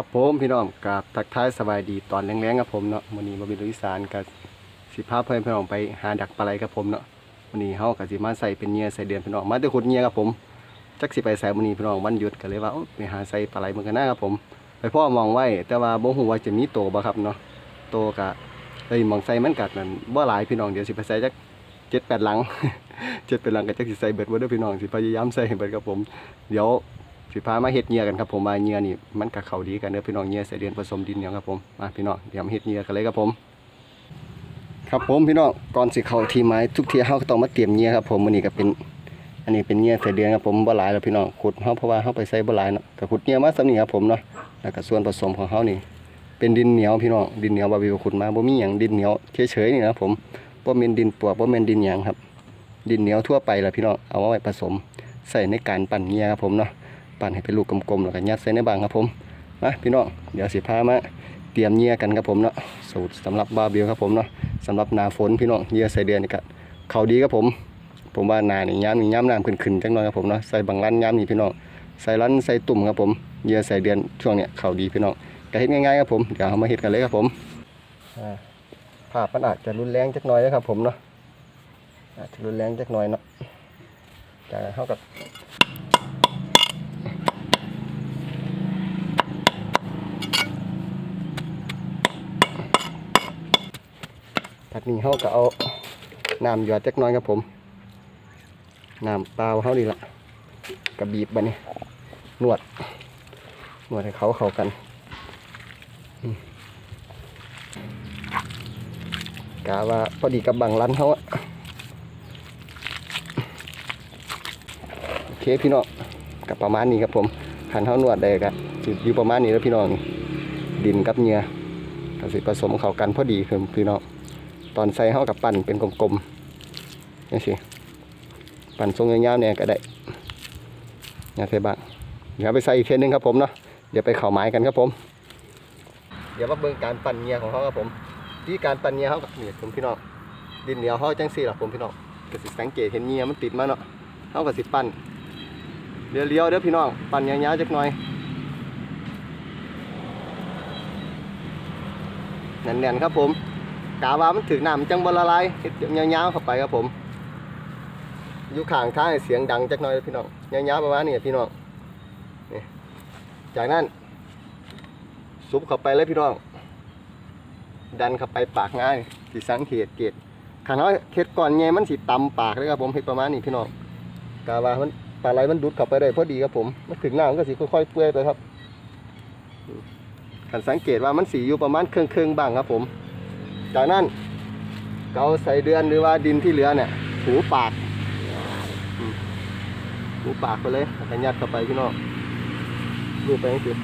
ครับผมพี่น้องกับทักทายสบายดีตอนแรงๆครับผมเนาะวันนี้มาบินลุยสานกับสิพาเพื่อนพี่น้องไปหาดักปลาไหลครับผมเนาะวันนี้เฮากับสิมาใส่เป็นเหยื่อใส่เดือนพี่น้องมาแตะขุดเหยื่อครับผมจักสิไปใส่วันนี้พี่น้องวันหยุดก็เลยว่าไปหาใส่ปลาไหลเหมือนกันนะครับผม ไปพ่อมองไว้แต่ว่าบ่ฮู้ว่าจะมีโตบ่ครับเนาะโตกะเอ้ยมองใส่มันกัดนั่นบ่หลายพี่น้องเดี๋ยวสิไปใส่จักเจ็ดแปดหลังเจ็ดแปดหลังก็จักสิใส่เบิดบ่เด้อพี่น้องสิพยายามใส่เบิดครับผม เดี๋ยว สิพามาเฮ็ดเหยื่อกันครับผมมาเหยื่อนี่มันกับเขาดีกันเด้อพี่น้องเหยื่อใส่เดือนผสมดินเหนียวครับผมมาพี่น้องเดี๋ยวมาเฮ็ดเหยื่อกันเลยครับผม ครับผมพี่น้องก่อนสิเขาทีไม้ทุกทีเฮาต้องมาเตรียมเหยื่อครับผมมื้อนี้ก็เป็น อันนี้เป็นเหยื่อใส่เดือนครับผมบ่หลายแล้วพี่น้องขุดเฮาเพราะว่าเฮาไปใส่บ่หลายเนาะก็ขุดเหยื่อมาสำนี้ครับผมเนาะแล้วก็ส่วนผสมของเฮานี่ เป็นดินเหนียวพี่น้องดินเหนียวบาร์บีคิวขุดมาบ่มีหยังดินเหนียวเฉยๆนี่นะผมบ่แม่นดินปวกบ่แม่นดินหยังครับ ดินเหนียวทั่วไปแหละพี่น้องเอาไว้ผสมใส่ในการปั่นเหยื่อครับผมเนาะ ปั่นให้เป็นลูกกลมๆแล้วก็ยัดใส่ในบางครับผมมาพี่น้องเดี๋ยวสิพามาเตรียมเหยื่อกันครับผมเนาะสูตรสำหรับบาร์บีคิวครับผมเนาะสำหรับหนาฝนพี่น้องเหยื่อใส่เดือนนี่ก็เขาดีครับผม ผมว่าหนานี่ย้ำนี่ย้ำน้ำขึ้นๆจังหน่อยครับผมเนาะใส่บางรันย้ำนี่พี่น้องใส่รันใส่ตุ่มครับผมเหยื่อใส่เดือนช่วงเนี้ยเขาดีพี่น้องก็เฮ็ดง่ายๆครับผมเดี๋ยวเรามาเฮ็ดกันเลยครับผมภาพมันอาจจะรุนแรงจักหน่อยนะครับผมเนาะอาจจะรุนแรงจักหน่อยเนาะจากเท่ากับ ผัดนี้เขาก็เอาน้ำหยอดจักน้อยครับผมน้ำเปล่าเขาดีละกระบีบบันนี้นวดนวดให้เขาเข้ากันกะว่าพอดีกับบังรันเขาอะโอเคพี่น้องกับประมาณนี้ครับผมหันเขานวดได้กันอยู่ประมาณนี้แล้วพี่น้องดินกับเหงื่อก็สิผสมเข้ากันพอดีคือพี่น้อง ตอนใส่เข้ากับปั่นเป็นกลมๆนี่สิปั่นทรงยาวๆเนี่ยก็ได้เนี่ยใส่บ้างเดี๋ยวไปใส่อีกเทนึงครับผมเนาะเดี๋ยวไปเข่าไม้กันครับผม เดี๋ยวมาเบิ่งการปั่นเงียของเขาครับผมที่การปั่นเงียเขากับนี่ผมพี่น้องดินเหนียวเขาจังสี่หรอผมพี่น้องก็สิสังเกตเห็นเงียมันติดมาเนาะเขาก็สิปั่นเลี้ยวๆเด้อพี่น้องปั่นยาวๆจักหน่อยแน่นๆครับผม กาว่ามันถึงน้ำจังบละลายเฮ็ดยาวๆเข้าไปครับผมอยู่ข้างท้ายเสียงดังจักหน่อยพี่น้องยาวๆประมาณนี้พี่น้องนี่จากนั้นซุปเข้าไปเลยพี่น้อง ดันเข้าไปปากง่ายสิสังเกตเกตข้าน้อยเฮ็ดก่อนไงมันสิตำปากเลยครับผมเฮ็ดประมาณนี้พี่น้องกาว่ามันปลาไหลมันดูดเข้าไปได้พอดีครับผมมันถึงน้ำมันก็สิค่อยๆเปื่อยไปครับขันสังเกตว่ามันสีอยู่ประมาณครึ่งๆบ้างครับผม จากนั้นเราใส่เดือนหรือว่าดินที่เหลือเนี่ยหูปากหูปากไปเลยแล้วก็ยัดเข้าไปพี่น้องรูไปนี่คือ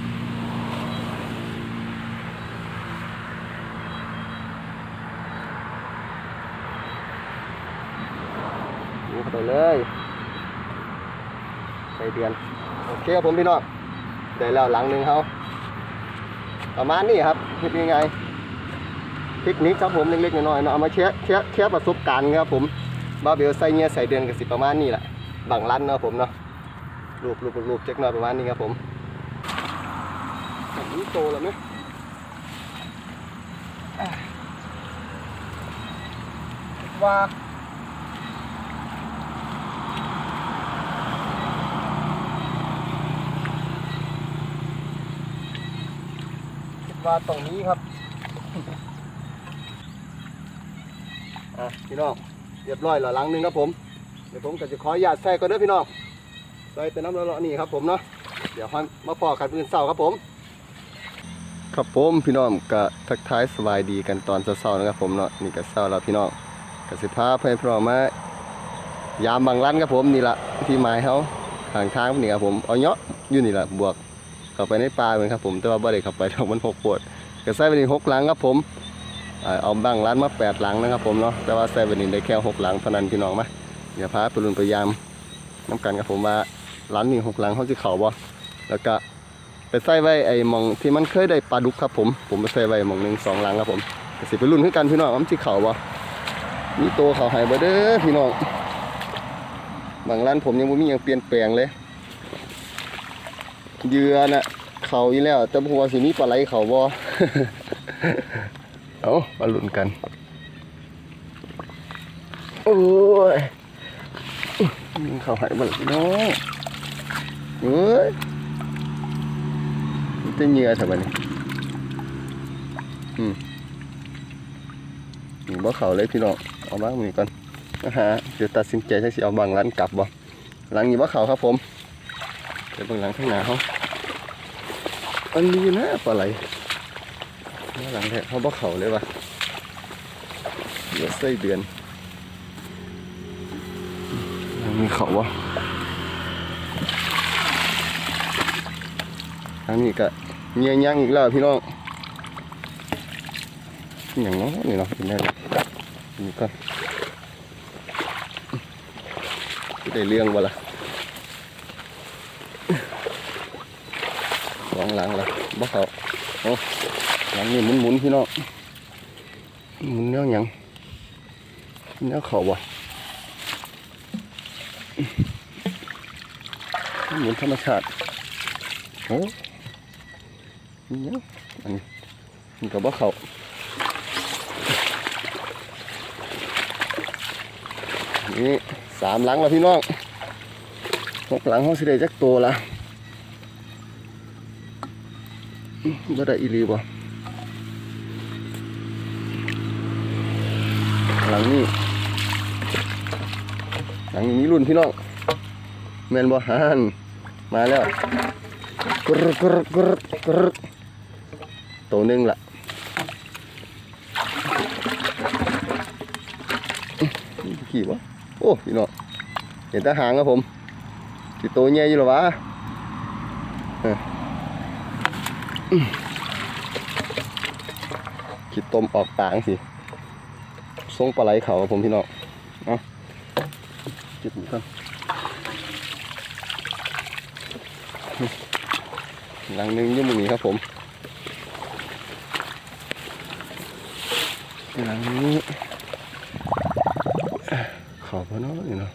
หูเข้าไปเลยใส่เดือน โอเคครับผมพี่น้องได้แล้วหลังหนึ่งเขาประมาณนี้ครับคิดยังไง เทคนิคครับผมเล็กๆน้อยๆเนาะเอามาแชร์แชร์แชร์ประสบการณ์ครับผมบาเบลใส่เงี้ยใส่เดือนกับสิประมาณนี้แหละบางร้านเนาะผมเนาะรูปรูปรูปเจ๊กน้อยประมาณนี้ครับผมแบบนี้โตแล้วไหมว่าคิดว่าตรงนี้ครับ อะพี่น้องเรียบร้อยแล้วหลังหนึ่งครับผมเดี๋ยวผมก็จะขออนุญาตใส่ก่อนเด้อพี่น้องใส่เป็นน้ำร้อนนี่ครับผมเนาะเดี๋ยวค่อยมาพอกันพื้นเสาครับผม ครับผมพี่น้องก็ทักทายสบายดีกันตอนเช้าๆนะครับผมเนาะนี่ก็เช้าแล้วพี่น้องกสิพาเพื่อนพี่น้องมายามบางร้านครับผมนี่ละที่หมายเขาทางทางนี่ครับผมเอาเนาะอยู่นี่แหละบวกเข้าไปในป่าเหมือนครับผมแต่ว่าบ่ได้เข้าไปดอกมันหกปวดก็ใส่ไปนี่หกหลังครับผม เอาบ้างร้านมาแปดหลังนะครับผมเนาะแต่ว่าใส่วันนี้ได้แค่หกหลังเท่านั้นพี่น้องมาเดี๋ยวพาไปรุนพยายามน้ำกันกับผมว่าร้านนี้หกหลังเขาจะเข่าบ่แล้วก็ไปใส่ไว้ไอ้หมองที่มันเคยได้ปลาดุกครับผม ผมไปใส่ไว้หมองหนึ่งสองหลังครับผมกสิไปรุ่นขึ้นกันพี่น้องว่ามันจะเข่าบ่มีตัวเขาหายบ่เด้อพี่น้องบางร้านผมยังบ่มีหยังเปลี่ยนแปลงเลยเยือน่ะเขาอีแล้วแต่บ่ฮู้ว่าสิมีปลาไหลเข่าบ่ เอามาลุ้นกัน โอ้ยยิงเขาหายบ่ล่ะพี่น้องเอ้ยมันจะเหงื่อซะบัดนี้อืมนี่บ่เขาเลยพี่น้อง เอามามื้อนี้ก่อนนะฮะเดี๋ยวตัดสินใจจักสิเอาบางร้านกลับบ่หลังนี้บ่เขาครับผมเดี๋ยวเบิ่งหลังข้างหน้าเฮาอันนี้นะปลาไหลมา หลังแท้เขาบ่เขาเลยว่ะเดี๋ยวไส้เดือนยังมีเขาวะทางนี้ก็เงียยังอีกแล้วพี่น้องอย่างน้อนี่เนาะนแน่เลยนี่ก็ได้เรื่องบ่ล่ะสองหลังละบ่เขาโอ้ หลังนี้หมุนๆพี่น้องหมุนแนวหยังแนวเขาบ่หมือนธรรมชาติโอ้นี่เนาะอันนี้มันกับว่เขานี่สามหลังแล้วพี่น้องหกหลังเขาสิได้จักตัวละอื้อบ่ได้อีหลีบ่ หลังนี้ หลังนี้รุ่นพี่น้องแมนบ่ฮันมาแล้วกรกรกรกรตัวหนึงล่ะขี่วะโอ้พี่น้องเห็นตาหางครับผมสิตัวใหญ่อยู่หรอวะเอออื้อขีดต้มออกปางสิ ทรงปลาไหลเขาครับผมพี่น้องเอาเก็บหมูกันหลังหนึงยุ่หมองนี้ครับผมหลังนี้ขอบพระเนาะนี่เนาะ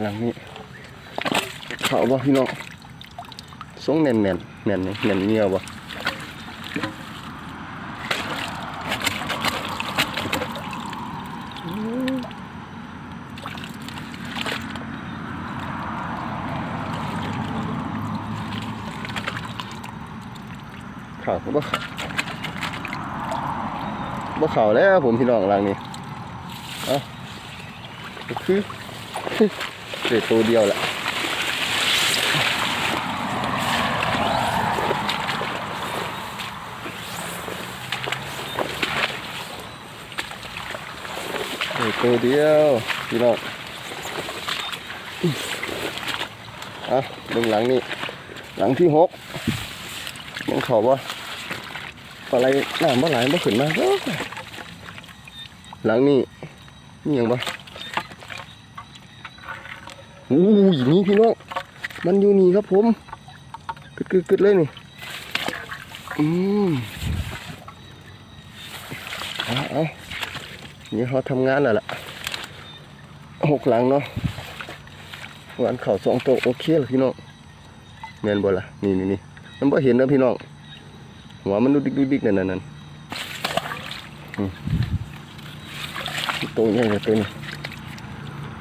หลังนี้เขาบ่พี่น้อง ทรงแน่นแน่นแน่นแน่นเงียวบ่เขาก็บ่เขาบ่เขาแล้วผมพี่น้องหลังนี้เอ้าคือเด็ดตัวเดียวแหละ ตัวเดียวพี่น้องอะเบิ่งหลังนี้หลังที่หกยังเขาบ่ปลาไหน้ำบ่ไหลบ่ขึ้นมาเด้อหลังนี้นี่ยังบ่อู้ยนี่พี่น้องมันอยู่นี่ครับผมกึดกึดกึดเลยนี่อืมอาเอา นี่เขาทำงานแล้วล่ะหกหลังเนาะวันเข่าสองตัวโอเคเลยพี่น้องแมนบ่ล่ะนี่นี่นี่มันบ่เห็นนะพี่น้องหัวมันดุดิกดุดิกนั่นนั่นนั่นตัวใหญ่เลยตัวนี้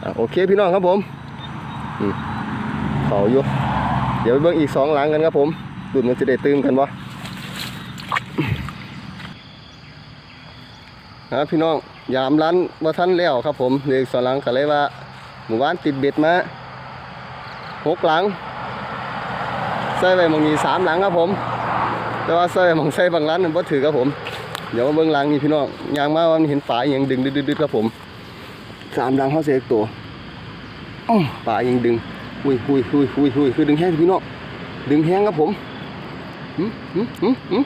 อะโอเคพี่น้องครับผมเขาอยู่เดี๋ยวไปเบิ่งอีกสองหลังกันครับผมดุดมันจะได้ตื่มกันบ่ครับพี่น้อง ยามร้านว่าท่านแล้วครับผมเด็กสองหลังก็เลยว่าหมู่บ้านติดเบ็ดมาหกหลังใส่ไปมองนี้สามหลังครับผม แต่ว่าใส่ไปมองใส่บางร้านมันบ่ถือครับผม เดี๋ยวมาเบิ่งหลังนี่พี่น้องยางมาว่ามันเห็นปลาอย่างดึงดึดๆครับผมสามหลังเขาเสกตัวอ้อปลาอหยังดึงหุยหุยหุยหุยหุยคือดึงแห้งพี่น้องดึงแห้งครับผมหืมหืมหืมหืม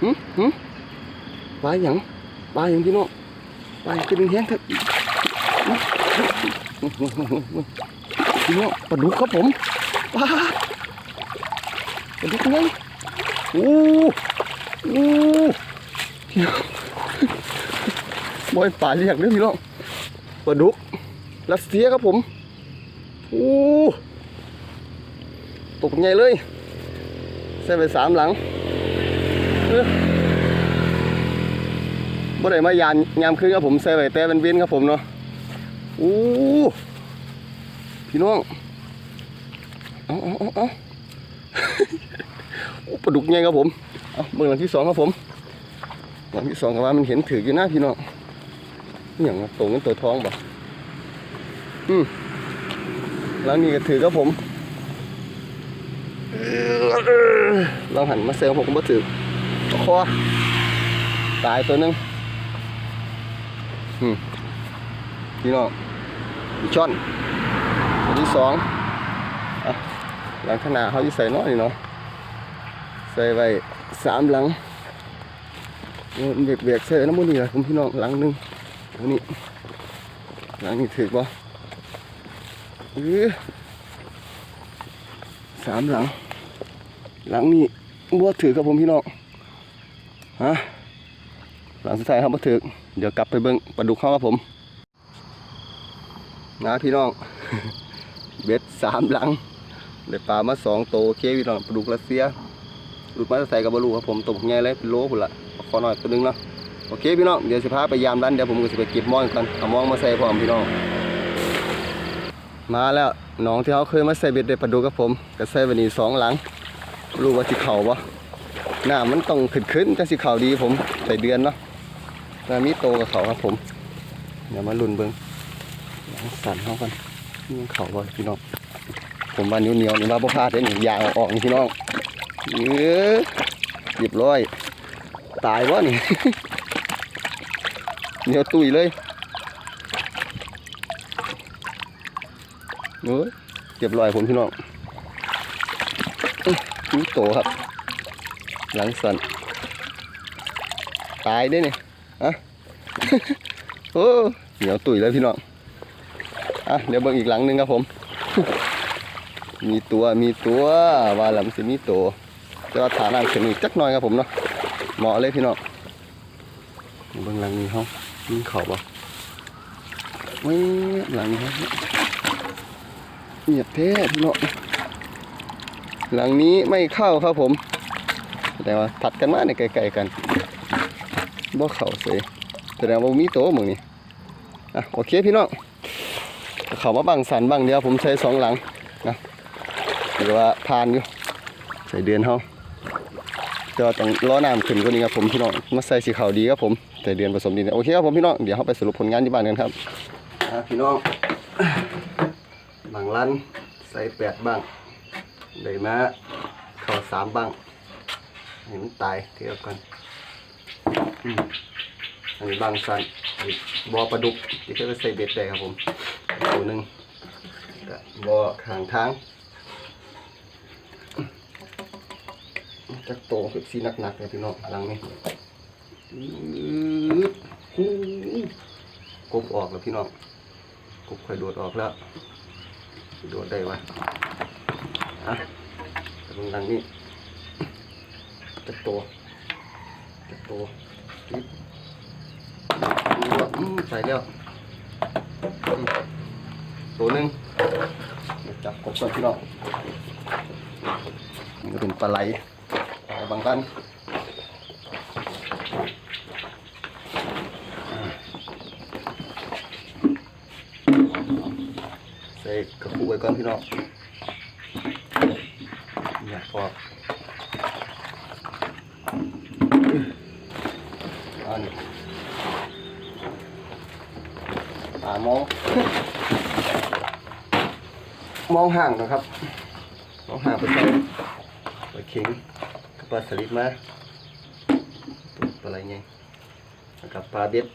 หืมหืมปลาอย่างปลาอย่างพี่น้อง ปลาอหยังคือดึงแห้งครับพี่น้องปลาดุกครับผมปลาดูกันเลยโอ้โอ้บอยป่าเรียกเด้อพี่น้องปลาดุกรัสเซียครับผมโอ้ตกใหญ่เลยใส่ไปสามหลังเออ บ่ได้มายานยามคืนครับผมใส่ไปแต่เป็นเว้นครับผมเนาะโอ้พี่น้องเอาเอาเอาเอาโอ้ปลาดุกใหญ่ครับผมเอาเบิ่งหลังที่สองครับผมหลังที่สองก็ว่ามันเห็นถืออยู่นะพี่น้องอย่างตัวเงินตัวท้องบ่อืมหลังนี้ก็ถือครับผมลองหันมาเซลผมก็บ่ถือคอตายตัวหนึง พี่น้องอีช่อนตัวที่สองหลังขนาดเขาจะใส่น้อยนี่เนาะใส่ไว้สามหลังเบียกเบียกใส่น้ำมันนี่แหละผมพี่น้องหลังหนึ่งอันนี้หลังนี้ถือบ่เออสามหลัง หลังนี้บ่ถือครับผมพี่น้องฮะหลังสุดท้ายครับบ่ถือ เดี๋ยวกลับไปเบิ่งปลาดุกเข้าครับผม นะพี่น้อง เบ็ดสามหลังได้ปลามาสองโตโอเคพี่น้องปลาดุกรัสเซียหลุดมาใส่กับบอลูครับผมตกไงเลยเป็นโลพุ่นละขอหน่อยตัวหนึงเนาะโอเคพี่น้องเดี๋ยวสิพาไปยามร้านเดี๋ยวผมก็จะไปเก็บมองกันเอามองมาใส่พร้อมพี่น้องมาแล้วน้องที่เขาเคยมาใส่เบ็ดได้ปลาดุกกับผมก็ใส่วันนี้สองหลังรู้ว่าสิเข่าปะหน้ามันต้องขึ้นขึ้นจังสิเข่าดีผมใส่เดือนเนาะ แล้วมีโตกับเขาครับผม เดี๋ยวมาลุนเบิ้งหลังสั่นเขากันนี่เข่าบ่พี่น้อง ผมว่านิ้วเหนียวนี่ว่าบ่พลาดเด้นี่ยางออกนี่พี่น้องเออเรียบร้อย ตายวะนี่เหนียวตุยเลยเออเรียบร้อยผมพี่น้องนี่โตครับ หลังสันตายได้เนี่ย โอ้เหนียวตุ๋ยเลยพี่น้องอะเดี๋ยวเบิ่งอีกหลังหนึงครับผม มีตัวมีตัวว่าหลังสิมีตัวแต่ว่าฐานน้ำขึ้นอีกจักหน่อยครับผมเนาะเหมาะเลยพี่น้องเบื้องหลังนี้เขามีเขาบ่ไว้หลังนี้เขาเงียบแท้พี่น้องหลังนี้ไม่เข้าครับผมแต่ว่าถัดกันมาเนี่ยไกลๆกันบ่เข่าเสยแส ดงว่ามีโตมึงนี่อะโอเคพี่น้องเขามาบังสันบังเดียวผมใช้สองหลังนะหรือว่าพานอยู่ใส่เดือนเขาก็ต้องล้อน้ำขึ้นกว่านี้ครับผมพี่น้องมาใส่สีขาวดีครับผมแต่เดือนผสมดินโอเคครับผมพี่น้องเดี๋ยวเราไปสรุปผลงานที่บ้านกันครับพี่น้องบางลันใส่แปดบ้างได้มาเข่าสามบ้างเห็นมันตายเทียบกัน อันบางสันอีกบอปลาดุกที่เขาจะใส่เบ็ดได้ครับผมตัวหนึ่งบอขางทางจักโตคือสีหนักๆเลยพี่น้องหลังนี้อื้อหูกบออกแล้วพี่น้องกบค่อยโดดออกแล้วโดดได้วะอะตรงหลังนี้จักโตจักโตจิ๊บ ใส่แล้วอืมตัวหนึ่งเดี๋ยวจับกบก่อนพี่น้องนี่ก็เป็นปลาไหลบางท่านใส่กระปุกไว้ก่อนพี่น้องเนี่ยพออันนี้อ่า มอง มองห่างนะครับ มองห่างไปใส่ไปเข็งกับปลาสลิดมาตัวอะไรไงแล้วกับปลาเบ็ด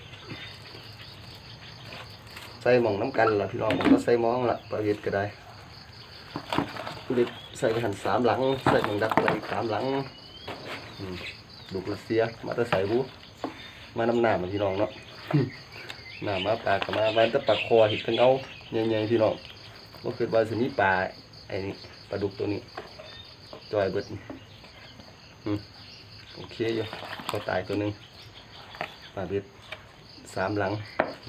ใส่หมองน้ำกันล่ะพี่น้องผมก็ใส่หมองละปลาเบ็ดก็ได้เบ็ดใส่ไปหันสามหลัง ใส่หมองดักไรอีกสามหลังอืมลูกรัสเซียมาตะใส่บูมาน้ำหนามันพี่น้องเนาะ หน้ามาปลากมาบ้านตะปลาคอเห็ดกันเอาใหญ่ๆพี่น้องก็คือว่าสิมีปลาไอ้นี่ปลาดุกตัวนี้จอยเบิดโอเคอยู่เขาตายตัวหนึ่งปลาเบ็ดสามหลัง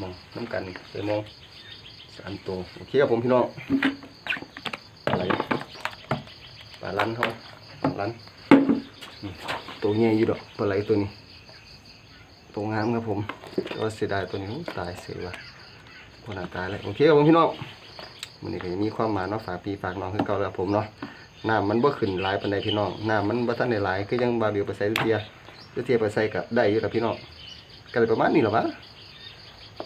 มองน้ำกันไปมองสามตัวโอเคครับผมพี่น้องปลาไหลปลาลันเขาลันตัวใหญ่อยู่ดอกปลาไหลตัวนี้ตัวงามครับผม เสียดายตัวนี้ตายเสียว่ะคนหนาตายเลยโอเคครับผมพี่น้องมันนี้ก็มีความหมายเนาะฝากปีฝากน้องคือเก่าแล้วผมเนาะน้ำมันบ่ขึ้นหลายปานใดพี่น้องน้ำมันบ่ทันได้หลายคือยังบาเบียวไปใส่เทียเทียไปใส่กับได้อยู่กับพี่น้องก็เลยประมาณนี้หรอวะ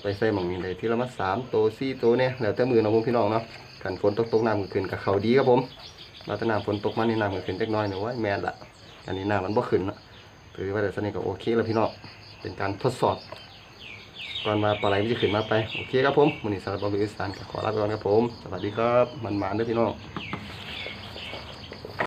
ไปใส่หม่องนี้ได้ที่ละมาสามตัวสี่ตัวเนี่ยแล้วแต่มือเนาะผมพี่น้องเนาะกันฝนตกตกน้ำขึ้นกับเขาดีครับผมเราแต่น้ำฝนตกมาในน้ำขึ้นเล็กน้อยหนูว่าแมนละอันนี้น้ำมันบ่ขึ้นละถือว่าแต่สนิทก็โอเคแล้วพี่น้องเป็นการทดสอบ ก่อนมาปลาไหลมันจะขึ้นมาไป โอเคครับผมวันนี้สำหรับบอลอีสานก็ขอลาไปก่อนครับผม สวัสดีครับ มันมานด้วยพี่น้อง